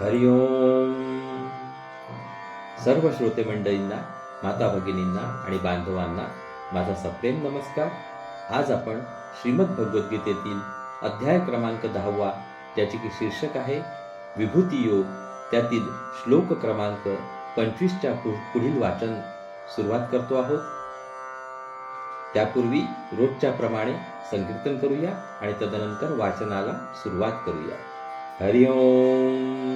हरिओम सर्व श्रोते मंडळींना माता भगिनींना आणि बांधवांना माझा सप्रेम नमस्कार. आज आपण श्रीमद भगवद्गीतेतील अध्याय क्रमांक दहावा ज्याचे की शीर्षक आहे विभूती योग. त्यातील श्लोक क्रमांक पंचवीसच्या पु- पुढील वाचन सुरुवात करतो आहोत. त्यापूर्वी रोजच्या प्रमाणे संकीर्तन करूया आणि तदनंतर वाचनाला सुरुवात करूया. हरि ओम.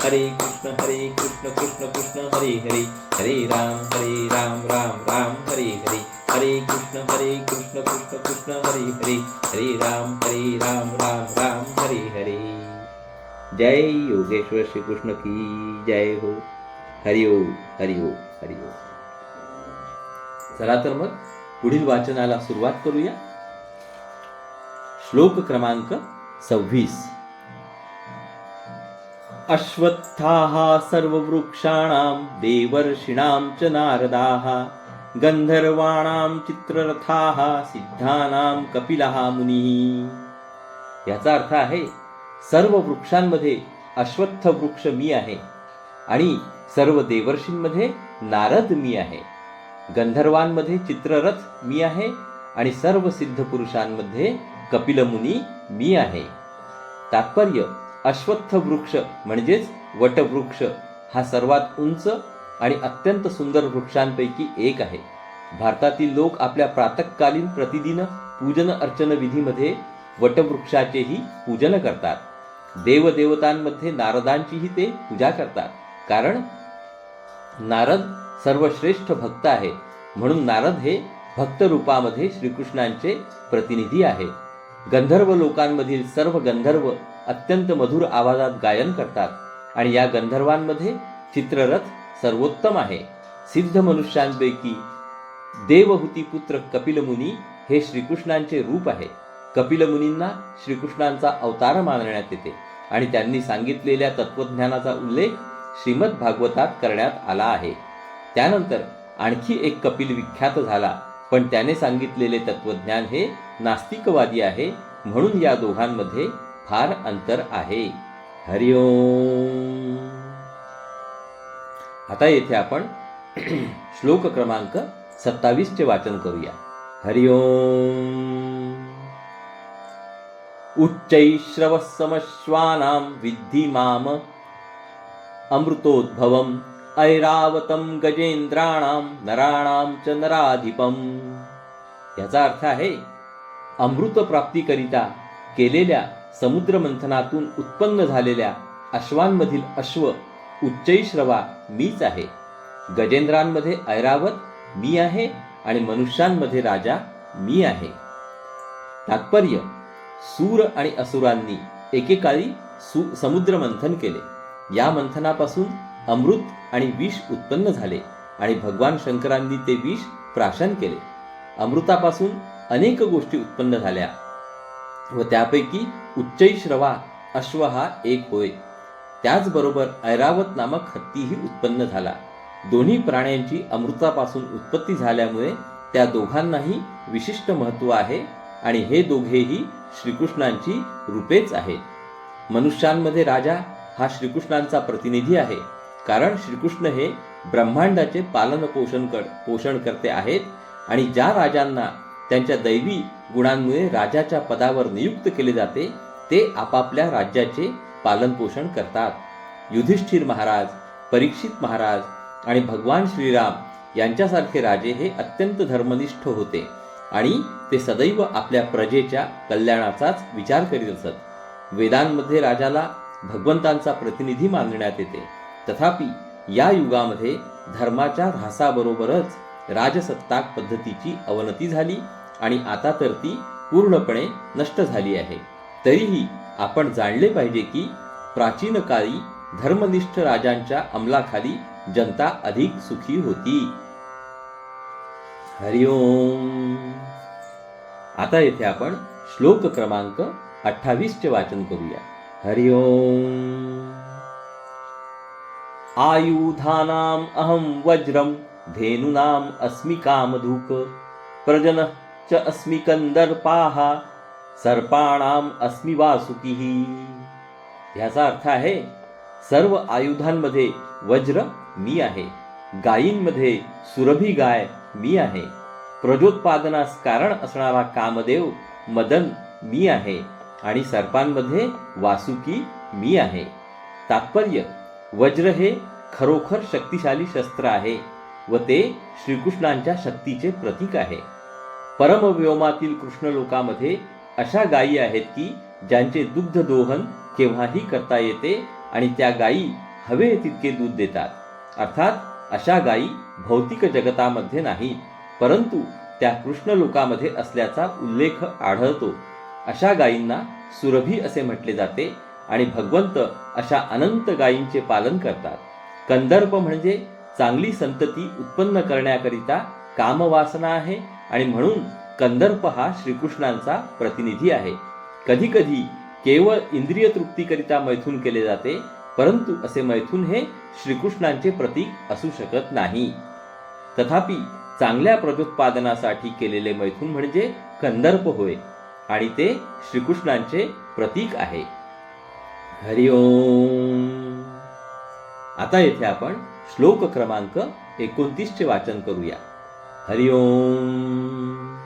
हरे कृष्ण हरे कृष्ण कृष्ण कृष्ण हरे हरे हरे राम हरे राम राम राम हरे हरे हरे कृष्ण हरे कृष्ण कृष्ण कृष्ण हरे हरे हरे राम हरे राम राम राम हरे हरे जय योगेश्वर श्री कृष्ण की जय हो हरि ओम हरि ओम हरि ओम चला तर मग पुढील वाचनाला सुरुवात करूया. श्लोक क्रमांक सव्वीस. अश्वत्थाः सर्ववृक्षाणां देवर्षिणां च नारदाः गंधर्वाणां चित्ररथाः सिद्धानां कपिलः मुनिः। याचा अर्थ आहे सर्व वृक्षांमध्ये अश्वत्थ वृक्ष मी आहे आणि सर्व देवर्षींमध्ये नारद मी आहे गंधर्वांमध्ये चित्ररथ मी आहे आणि सर्व सिद्ध पुरुषांमध्ये कपिलमुनी मी आहे। तात्पर्य अश्वत्थ वृक्ष म्हणजेच वटवृक्ष हा सर्वात उंच आणि अत्यंत सुंदर वृक्षांपैकी एक आहे. भारतातील लोक आपल्या प्रातकालीन प्रतिदिन पूजन अर्चन विधीमध्ये वटवृक्षाचेही पूजन करतात. देवदेवतांमध्ये नारदांचीही ते पूजा करतात. कारण नारद सर्वश्रेष्ठ भक्त आहे. म्हणून नारद हे भक्त रूपामध्ये श्रीकृष्णांचे प्रतिनिधी आहे. गंधर्व लोकांमधील सर्व गंधर्व अत्यंत मधुर आवाजात गायन करतात. आणि या गंधर्वांमध्ये चित्ररथ सर्वोत्तम आहे. सिद्ध मनुष्यांपैकी देवहूती पुत्र कपिलमुनी हे श्रीकृष्णांचे रूप आहे. कपिलमुनींना श्रीकृष्णांचा अवतार मानण्यात येते. आणि त्यांनी सांगितलेल्या तत्वज्ञानाचा उल्लेख श्रीमद भागवतात करण्यात आला आहे. त्यानंतर आणखी एक कपिल विख्यात झाला. पण त्याने सांगितलेले तत्वज्ञान हे नास्तिकवादी आहे. म्हणून या दोघांमध्ये फार अंतर आहे. हरिओम आता येथे आपण श्लोक क्रमांक सत्तावीसचे वाचन करूया. हरिओम उच्चैश्रवसमश्वानां विद्धि माम. अमृतोद्भवम् ऐरावतं गजेंद्राणां नराणां च नराधिपम् याचा अर्थ आहे अमृत प्राप्तीकरिता केलेल्या समुद्र मंथनातून उत्पन्न झालेल्या अश्वांमधील अश्व उच्चैश्रवा मीच आहे. गजेंद्रांमध्ये ऐरावत मी आहे आणि मनुष्यांमध्ये राजा मी आहे. तात्पर्य सूर आणि असुरांनी एकेकाळी सु समुद्र मंथन केले. या मंथनापासून अमृत आणि विष उत्पन्न झाले आणि भगवान शंकरांनी ते विष प्राशन केले. अमृतापासून अनेक गोष्टी उत्पन्न झाल्या व त्यापैकी उच्चैश्रवा अश्व हा एक होय. त्याचबरोबर ऐरावत नामक हत्तीही उत्पन्न झाला. दोन्ही प्राण्यांची अमृतापासून उत्पत्ती झाल्यामुळे त्या दोघांनाही विशिष्ट महत्त्व आहे आणि हे दोघेही श्रीकृष्णांची रूपेच आहेत. मनुष्यांमध्ये राजा हा श्रीकृष्णांचा प्रतिनिधी आहे. कारण श्रीकृष्ण हे ब्रह्मांडाचे पालन पोषण कर पोषण करते आहेत आणि ज्या राजांना त्यांच्या दैवी गुणांमुळे राजाच्या पदावर नियुक्त केले जाते ते आपापल्या राज्याचे पालनपोषण करतात. युधिष्ठिर महाराज परीक्षित महाराज आणि भगवान श्रीराम यांच्यासारखे राजे हे अत्यंत धर्मनिष्ठ होते आणि ते सदैव आपल्या प्रजेच्या कल्याणाचाच विचार करीत असत. वेदांमध्ये राजाला भगवंतांचा प्रतिनिधी मानण्यात येते. तथापि या युगामध्ये धर्माच्या ऱ्हासाबरोबरच राजसत्ताक पद्धतीची अवनती झाली आणि आता तर ती पूर्णपणे नष्ट झाली आहे. तरीही आपण जाणले पाहिजे की प्राचीन काळी धर्मनिष्ठ राजांच्या अंमलाखाली जनता अधिक सुखी होती. हरिओम आता येथे आपण श्लोक क्रमांक अठ्ठावीस चे वाचन करूया. हरिओम आयुधानाम अहम वज्रम धेनूनाम अस्मि कामधूक प्रजन च अस्मि कंदर्पाहा सर्पाणाम अस्मि वासुकीः. ह्याचा अर्थ आहे सर्व आयुधांमध्ये वज्र मी आहे गायींमध्ये सुरभी गाय मी आहे प्रजोत्पादनास कारण असणारा कामदेव मदन मी आहे आणि सर्पांमध्ये वासुकी मी आहे. तात्पर्य वज्र हे खरोखर शक्तिशाली शस्त्र आहे व ते श्रीकृष्णांच्या शक्तीचे प्रतीक आहे. परमव्योमातील कृष्ण लोकामध्ये अशा गायी आहेत की ज्यांचे दुग्ध दोहन केव्हाही करता येते आणि त्या गायी हवे तितके दूध देतात. अर्थात अशा गायी भौतिक जगतामध्ये नाहीत परंतु त्या कृष्ण लोकामध्ये असल्याचा उल्लेख आढळतो. अशा गायींना सुरभी असे म्हटले जाते आणि भगवंत अशा अनंत गायींचे पालन करतात. कंदर्प म्हणजे चांगली संतती उत्पन्न करण्याकरिता कामवासना आहे आणि म्हणून कंदर्प हा श्रीकृष्णांचा प्रतिनिधी आहे. कधी कधी केवळ इंद्रिय तृप्तीकरिता मैथून केले जाते परंतु असे मैथून हे श्रीकृष्णांचे प्रतीक असू शकत नाही. तथापि चांगल्या प्रजोत्पादनासाठी केलेले मैथून म्हणजे कंदर्प होय आणि ते श्रीकृष्णांचे प्रतीक आहे. हरिओम आता येथे आपण श्लोक क्रमांक एकोणतीसचे वाचन करूया. हरिओम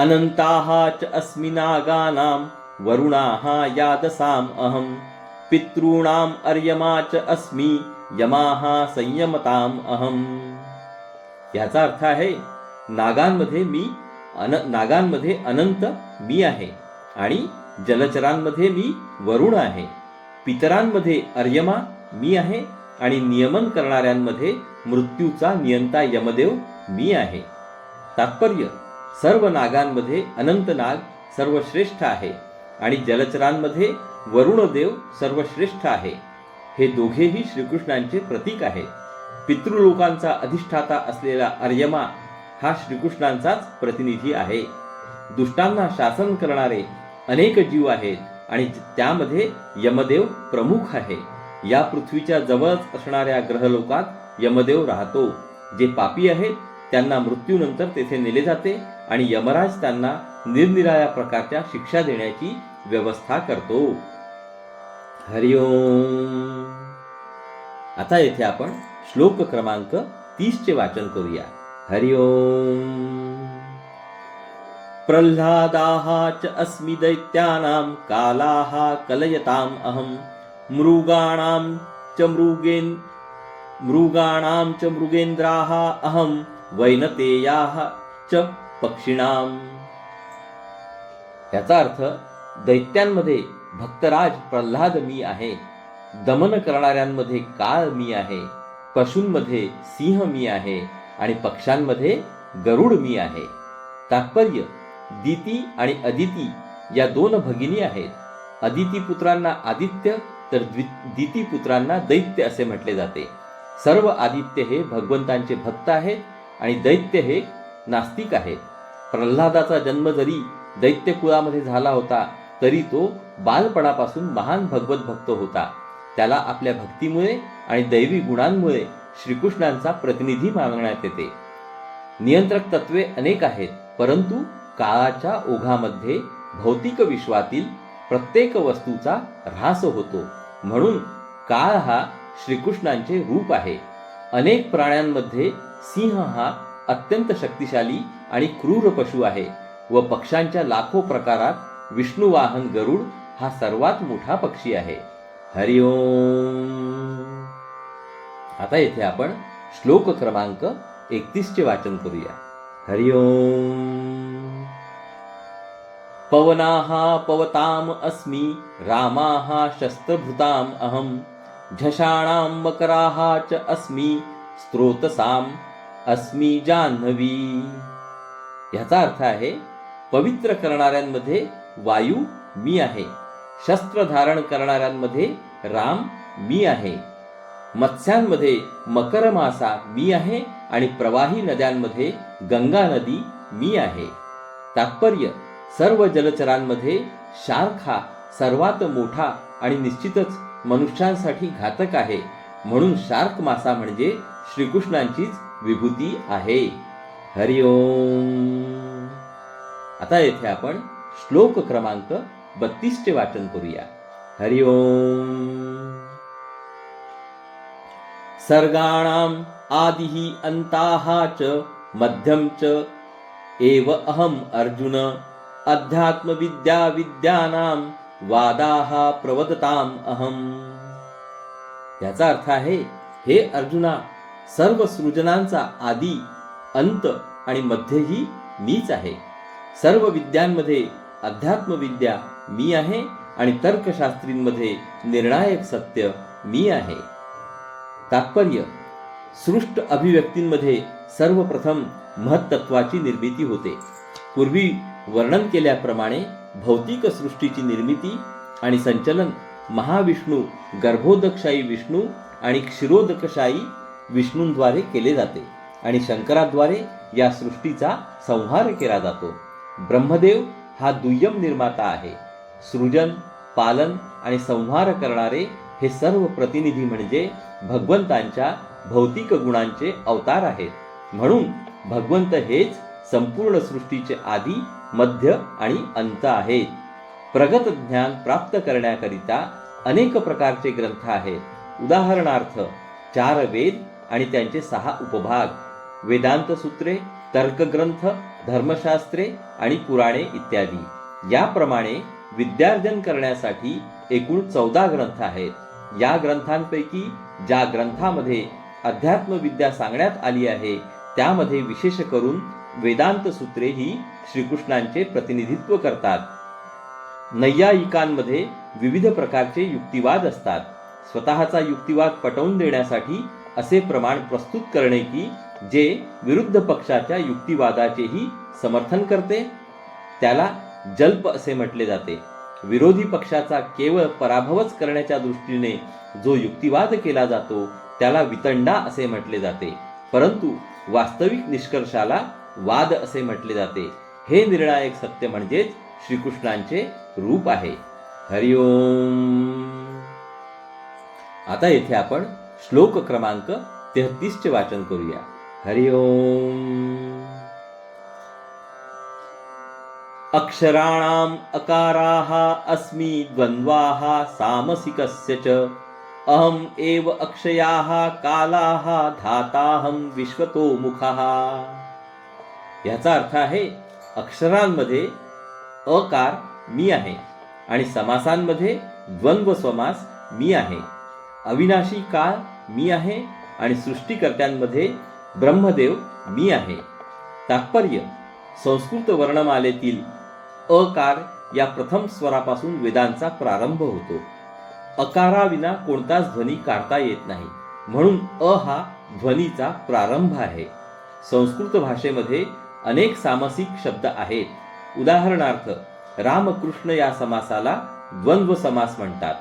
अनंताः च अस्मि नागानां वरुणाः यादसाम् अहं पितॄणाम् अर्यमा च अस्मि यमाः संयमताम् अहं याचा अर्थ आहे नागांमध्ये मी अन नागांमध्ये अनंत मी आहे आणि जलचरांमध्ये मी वरुण आहे। पितरांमध्ये अर्यमा मी आहे आणि नियमन करणाऱ्यांमध्ये मृत्यूचा नियंता यमदेव मी आहे। तात्पर्य सर्व नागांमध्ये अनंत नाग सर्वश्रेष्ठ आहे आणि जलचरांमध्ये वरुणदेव सर्वश्रेष्ठ आहे. हे दोघेही श्रीकृष्णांचे प्रतीक आहे पितृलोकांचा अधिष्ठाता असलेला अर्यमा हा श्रीकृष्णांचाच प्रतिनिधी आहे. दुष्टांना शासन करणारे अनेक जीव आहेत आणि त्यामध्ये यमदेव प्रमुख आहे. या पृथ्वीच्या जवळच असणाऱ्या ग्रहलोकात यमदेव राहतो. जे पापी आहेत त्यांना मृत्यूनंतर तेथे नेले जाते आणि यमराज त्यांना निरनिराळ्या प्रकारच्या शिक्षा देण्याची व्यवस्था करतो. हरिओम आता येथे आपण श्लोक क्रमांक तीसचे वाचन करूया. हरिओम प्रह्लादाः च अस्मि दैत्यानां कालाः कलयताम् अहं. मृगाणां च मृगेन् मृगाणां च मृगेन्द्राः अहं. वैनतेयाः च पक्षिणाम। याचा अर्थ दैत्यांमध्ये भक्तराज प्रल्हाद मी आहे दमन करणाऱ्यांमध्ये काळ मी आहे पशूंमध्ये सिंह मी आहे आणि पक्ष्यांमध्ये गरुड मी आहे. तात्पर्य दिती आणि अदिती या दोन भगिनी आहेत. अदिती पुत्रांना आदित्य तर दिती पुत्रांना दैत्य असे म्हटले जाते. सर्व आदित्य हे भगवंतांचे भक्त आहेत आणि दैत्य हे नास्तिक आहेत. प्रल्हादाचा जन्म जरी दैत्य कुळामध्ये झाला होता तरी तो बालपणापासून महान भगवत भक्त होता. त्याला आपल्या भक्तीमुळे आणि दैवी गुणांमुळे श्रीकृष्णांचा प्रतिनिधी मानण्यात येते. नियंत्रक तत्वे अनेक आहेत परंतु काळाच्या ओघामध्ये भौतिक विश्वातील प्रत्येक वस्तूचा ऱ्हास होतो. म्हणून काळ हा श्रीकृष्णांचे रूप आहे. अनेक प्राण्यांमध्ये सिंह हा अत्यंत शक्तिशाली आणि क्रूर पशु आहे व पक्ष्यांच्या लाखो प्रकारात विष्णुवाहन गरुड हा सर्वात मोठा पक्षी आहे. हरिओम आता येथे आपण श्लोक क्रमांक एकतीस चे वाचन करूया. हरिओम पवनाः पवताम अस्मि रामाः शस्त्रभृताम अहं झषाणां मकराः च अस्मि स्त्रोतसाम अस्मी जान्हवी ह्याचा अर्थ आहे पवित्र करणाऱ्यांमध्ये वायू मी आहे. शस्त्र धारण करणाऱ्यांमध्ये राम मी आहे. मत्स्यांमध्ये मकर मासा मी आहे आणि प्रवाही नद्यांमध्ये गंगा नदी मी आहे. तात्पर्य सर्व जलचरांमध्ये शार्क हा सर्वात मोठा आणि निश्चितच मनुष्यांसाठी घातक आहे. म्हणून शार्क मासा म्हणजे श्रीकृष्णांचीच विभूती आहे. हरिओम आता येथे आपण श्लोक क्रमांक बत्तीसचे वाचन करूया. हरिओम सर्गाणाम् आदिः अन्ताः च मध्यं च एव अहम् अर्जुन अध्यात्मविद्या विद्यानां वादाः प्रवदताम अहम. याचा अर्थ आहे हे अर्जुना सर्व सृजनांचा आदी अंत आणि मध्यही मीच आहे. सर्व विद्यांमध्ये अध्यात्मविद्या मी आहे आणि तर्कशास्त्रींमध्ये निर्णायक सत्य मी आहे. तात्पर्य सृष्ट अभिव्यक्तींमध्ये सर्वप्रथम महत्त्वाची निर्मिती होते. पूर्वी वर्णन केल्याप्रमाणे भौतिक सृष्टीची निर्मिती आणि संचलन महाविष्णू गर्भोदकशाही विष्णू आणि क्षीरोदकशाही विष्णूंद्वारे केले जाते आणि शंकराद्वारे या सृष्टीचा संहार केला जातो. ब्रह्मदेव हा दुय्यम निर्माता आहे. सृजन पालन आणि संहार करणारे हे सर्व प्रतिनिधी म्हणजे भगवंतांच्या भौतिक गुणांचे अवतार आहेत. म्हणून भगवंत हेच संपूर्ण सृष्टीचे आधी मध्य आणि अंत आहेत. प्रगत ज्ञान प्राप्त करण्याकरिता अनेक प्रकारचे ग्रंथ आहेत. उदाहरणार्थ चार वेद आणि त्यांचे सहा उपभाग वेदांत सूत्रे तर्कग्रंथ धर्मशास्त्रे आणि पुराणे इत्यादी. याप्रमाणे विद्यार्जन करण्यासाठी एकूण चौदा ग्रंथ आहेत. या ग्रंथांपैकी ज्या ग्रंथामध्ये अध्यात्मविद्या सांगण्यात आली आहे त्यामध्ये विशेष करून वेदांत सूत्रे ही श्रीकृष्णांचे प्रतिनिधित्व करतात. नैयायिकांमध्ये विविध प्रकारचे युक्तिवाद असतात. स्वतःचा युक्तिवाद पटवून देण्यासाठी असे प्रमाण प्रस्तुत करणे की जे विरुद्ध पक्षाच्या युक्तिवादाचेही समर्थन करते. त्याला जल्प असे म्हटले जाते. विरोधी पक्षाचा केवळ पराभवच करण्याच्या दृष्टीने जो युक्तिवाद केला जातो त्याला वितंडा असे म्हटले जाते. परंतु वास्तविक निष्कर्षाला वाद असे म्हटले जाते. हे निर्णायक सत्य म्हणजेच श्रीकृष्णांचे रूप आहे. हरिओम. आता येथे आपण श्लोक क्रमांक तेहतीसचे वाचन करूया. हरिओम अक्षराणाम् अकाराः अस्मि द्वन्द्वाः सामसिकस्य च। अहम् एव अक्षयाः कालाः धाताहं विश्वतो मुखः याचा अर्थ आहे अक्षरांमध्ये अकार मी आहे आणि समासांमध्ये द्वंद्व समास मी आहे। अविनाशी काळ मी आहे आणि सृष्टीकर्त्यांमध्ये ब्रह्मदेव मी आहे. तात्पर्य संस्कृत वर्णमालेतील अकार या प्रथम स्वरापासून वेदांचा प्रारंभ होतो. अकाराविना कोणताच ध्वनी काढता येत नाही. म्हणून अ हा ध्वनीचा प्रारंभ आहे. संस्कृत भाषेमध्ये अनेक सामसिक शब्द आहेत. उदाहरणार्थ रामकृष्ण या समासाला द्वंद्व समास म्हणतात.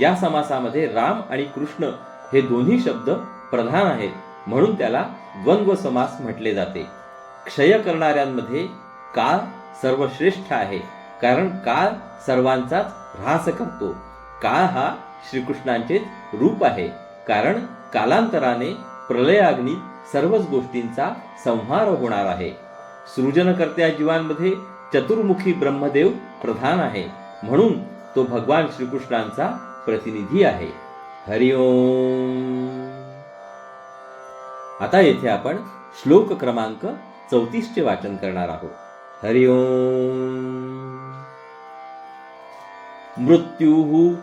या समासामध्ये राम आणि कृष्ण हे दोन्ही शब्द प्रधान आहेत म्हणून त्याला द्वंद्व समास म्हटले जाते. क्षय करणाऱ्यांमध्ये काळ सर्वश्रेष्ठ आहे कारण काळ सर्वांचाच ऱ्हास करतो. काळ हा श्रीकृष्णांचेच रूप आहे कारण कालांतराने प्रलयाग्नीत सर्वच गोष्टींचा संहार होणार आहे. सृजनकर्त्या जीवांमध्ये चतुर्मुखी ब्रह्मदेव प्रधान आहे म्हणून तो भगवान श्रीकृष्णांचा प्रतिनिधी आहे. हरिओम आता येथे आपण श्लोक क्रमांक चौतीसचे वाचन करणार आहोत. हरिओम मृत्युः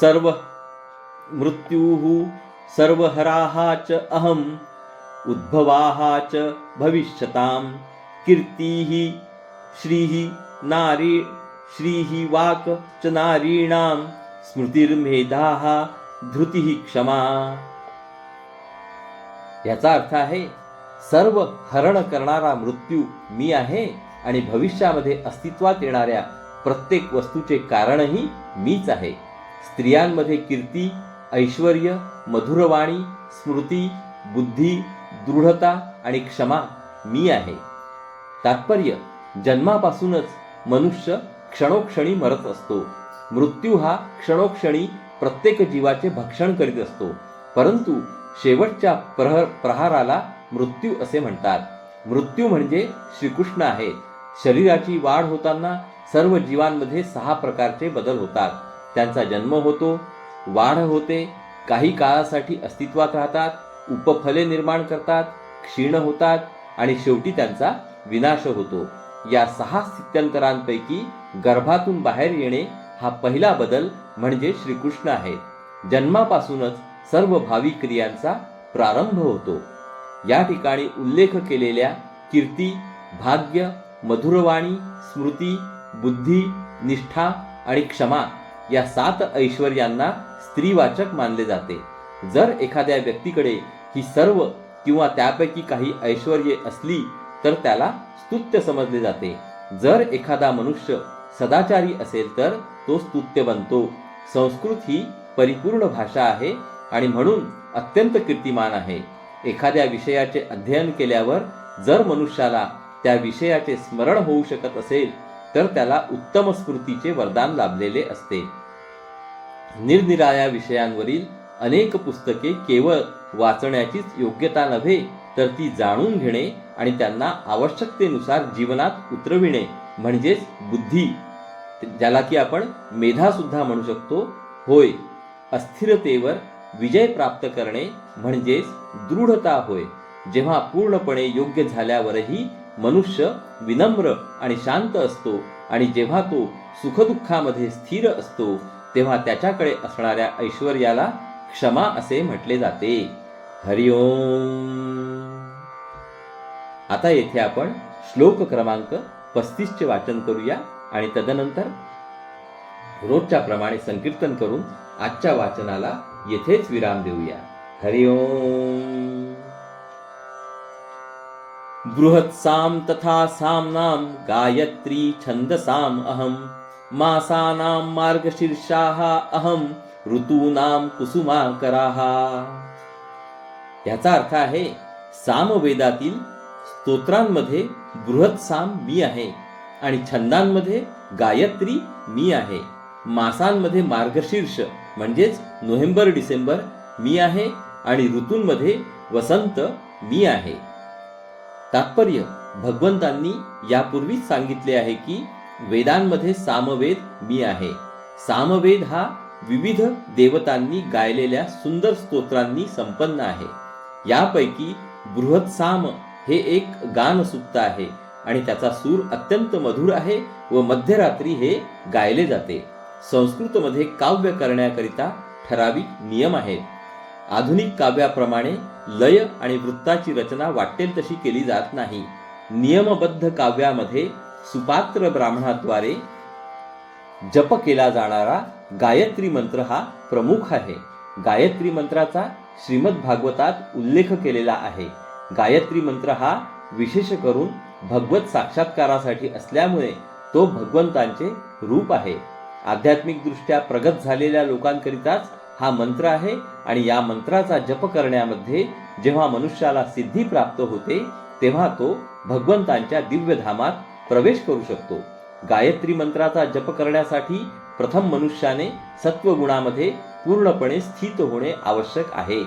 सर्व मृत्युः सर्वहराः च अहम् उद्भवाः च भविष्यतां कीर्तिः श्रीः नारी श्रीः वाक् च नारीणाम स्मृतिर्मेधाः धृती क्षमा। याचा अर्थ आहे सर्व हरण करणारा मृत्यू मी आहे आणि भविष्यामध्ये अस्तित्वात येणाऱ्या प्रत्येक वस्तूचे कारणही मीच आहे. स्त्रियांमध्ये कीर्ती ऐश्वर मधुरवाणी स्मृती बुद्धी दृढता आणि क्षमा मी आहे. तात्पर्य जन्मापासूनच मनुष्य क्षणोक्षणी मरत असतो. मृत्यू हा क्षणोक्षणी प्रत्येक जीवाचे भक्षण करीत असतो. परंतु शेवटच्या प्रहर प्रहाराला मृत्यू असे म्हणतात. मृत्यू म्हणजे श्रीकृष्ण आहे. शरीराची वाढ होताना सर्व जीवांमध्ये सहा प्रकारचे बदल होतात. त्यांचा जन्म होतो वाढ होते काही काळासाठी अस्तित्वात राहतात उपफले निर्माण करतात क्षीण होतात आणि शेवटी त्यांचा विनाश होतो. या सहा स्थित्यंतरांपैकी गर्भातून बाहेर येणे हा पहिला बदल म्हणजे श्रीकृष्ण आहे. जन्मापासूनच सर्व भावी क्रियांचा प्रारंभ होतो. या ठिकाणी उल्लेख केलेल्या कीर्ती भाग्य मधुरवाणी स्मृती बुद्धी निष्ठा आणि क्षमा या सात ऐश्वर्यांना स्त्रीवाचक मानले जाते. जर एखाद्या व्यक्तीकडे ही सर्व किंवा त्यापैकी काही ऐश्वर्ये असली तर त्याला स्तुत्य समजले जाते. जर एखादा मनुष्य सदाचारी असेल तर तो स्तुत्य बनतो संस्कृत ही परिपूर्ण भाषा आहे आणि म्हणून अत्यंत कीर्तिमान आहे. एखाद्या विषयाचे अध्ययन केल्यावर जर मनुष्याला त्या विषयाचे स्मरण होऊ शकत असेल तर त्याला उत्तम स्मृतीचे वरदान लाभलेले असते. निरनिराळ्या विषयांवरील अनेक पुस्तके केवळ वाचण्याचीच योग्यता नव्हे तर ती जाणून घेणे आणि त्यांना आवश्यकतेनुसार जीवनात उतरविणे म्हणजेच बुद्धी. ज्याला की आपण मेधा सुद्धा म्हणू शकतो. होय. अस्थिरतेवर विजय प्राप्त करणे म्हणजेच दृढता होय. जेव्हा पूर्णपणे योग्य झाल्यावरही मनुष्य विनम्र आणि शांत असतो आणि जेव्हा तो सुखदुःखामध्ये स्थिर असतो तेव्हा त्याच्याकडे असणाऱ्या ऐश्वर्याला क्षमा असे म्हटले जाते. हरिओम आता येथे आपण श्लोक क्रमांक पस्तीसचे वाचन करूया आणि तदनंतर रोजच्या प्रमाणे संकीर्तन करून आजच्या वाचनाला येथेच विराम देऊया. हरिओम बृहत्सां तथा सामनाम गायत्री छंदसाम अहं मासानां मार्गशीर्षाः अहं ऋतूनां कुसुमाकराः। याचा अर्थ आहे सामवेदातील स्तोत्रांमध्ये बृहत्साम मी आहे आणि छंदांमध्ये गायत्री मी आहे. मासांमध्ये मार्गशीर्ष म्हणजेच नोव्हेंबर डिसेंबर मी आहे आणि ऋतूंमध्ये वसंत मी आहे. तात्पर्य भगवंतांनी यापूर्वीच सांगितले आहे की वेदांमध्ये सामवेद मी आहे. सामवेद हा विविध देवतांनी गायलेल्या सुंदर स्तोत्रांनी संपन्न आहे. यापैकी बृहत्साम हे एक गानसुक्त आहे आणि त्याचा सूर अत्यंत मधुर आहे व मध्यरात्री हे गायले जाते. संस्कृतमध्ये काव्य करण्याकरिता ठराविक नियम आहेत. आधुनिक काव्याप्रमाणे लय आणि वृत्ताची रचना वाटेल तशी केली जात नाही. नियमबद्ध काव्यामध्ये सुपात्र ब्राह्मणाद्वारे जप केला जाणारा गायत्री मंत्र हा प्रमुख आहे. गायत्री मंत्राचा श्रीमद भागवतात उल्लेख केलेला आहे. गायत्री मंत्र हा विशेष करून भगवत साक्षात्कारासाठी असल्यामुळे तो भगवंतांचे रूप आहे. आध्यात्मिक दृष्ट्या प्रगत झालेल्या लोकांकरिताच हा मंत्र आहे आणि या मंत्राचा जप करण्यामध्ये जेव्हा मनुष्याला सिद्धी प्राप्त होते तेव्हा तो भगवंतांच्या दिव्यधामात प्रवेश करू शकतो. गायत्री मंत्राचा जप करण्यासाठी प्रथम मनुष्याने सत्वगुणामध्ये पूर्णपणे स्थित होणे आवश्यक आहे.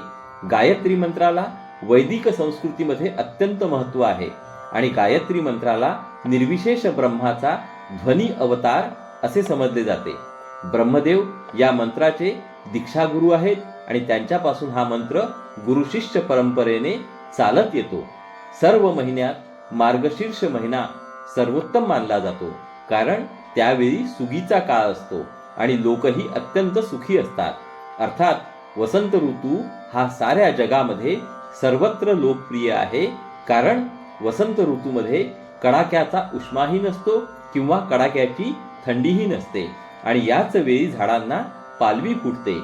गायत्री मंत्राला वैदिक संस्कृतीमध्ये अत्यंत महत्त्व आहे आणि गायत्री मंत्राला निर्विशेष ब्रह्माचा ध्वनी अवतार असे समजले जाते. ब्रह्मदेव या मंत्राचे दीक्षागुरु आहेत आणि त्यांच्यापासून हा मंत्र गुरुशिष्य परंपरेने चालत येतो. सर्व महिन्यात मार्गशीर्ष महिना सर्वोत्तम मानला जातो. कारण त्यावेळी सुगीचा काळ असतो आणि लोकही अत्यंत सुखी असतात. अर्थात वसंत ऋतू हा साऱ्या जगामध्ये सर्वत्र लोकप्रिय आहे. कारण वसंत ऋतूमध्ये कडाक्याचा उष्माही नसतो किंवा कडाक्याची थंडीही नसते आणि याच वेळी झाडांना पालवी फुटते.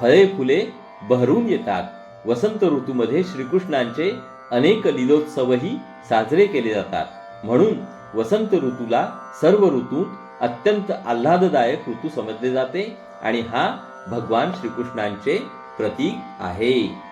फळे फुले बहरून येतात. वसंत ऋतूमध्ये श्रीकृष्णांचे अनेक लीलोत्सवही साजरे केले जातात. म्हणून वसंत ऋतूला सर्व ऋतूत अत्यंत आल्हाददायक ऋतू समजले जाते आणि हा भगवान श्रीकृष्णांचे प्रतीक आहे.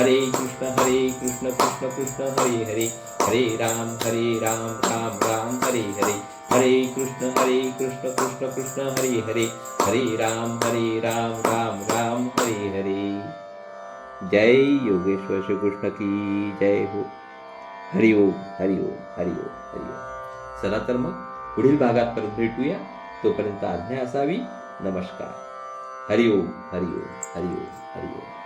हरे कृष्ण हरे कृष्ण कृष्ण कृष्ण, हरे हरे। हरे राम हरे राम राम राम, हरे हरे। हरे कृष्ण हरे कृष्ण कृष्ण कृष्ण, हरे हरे। हरे राम हरे राम राम राम, हरे हरे। जय योगेश्वर श्री कृष्ण की जय हो। हरिओम हरिओम हरिओम हरिओम चला तर मग पुढील भागात परत भेटूया. तोपर्यंत आज्ञा असावी. नमस्कार. हरिओम हरिओम हरिओम हरिओम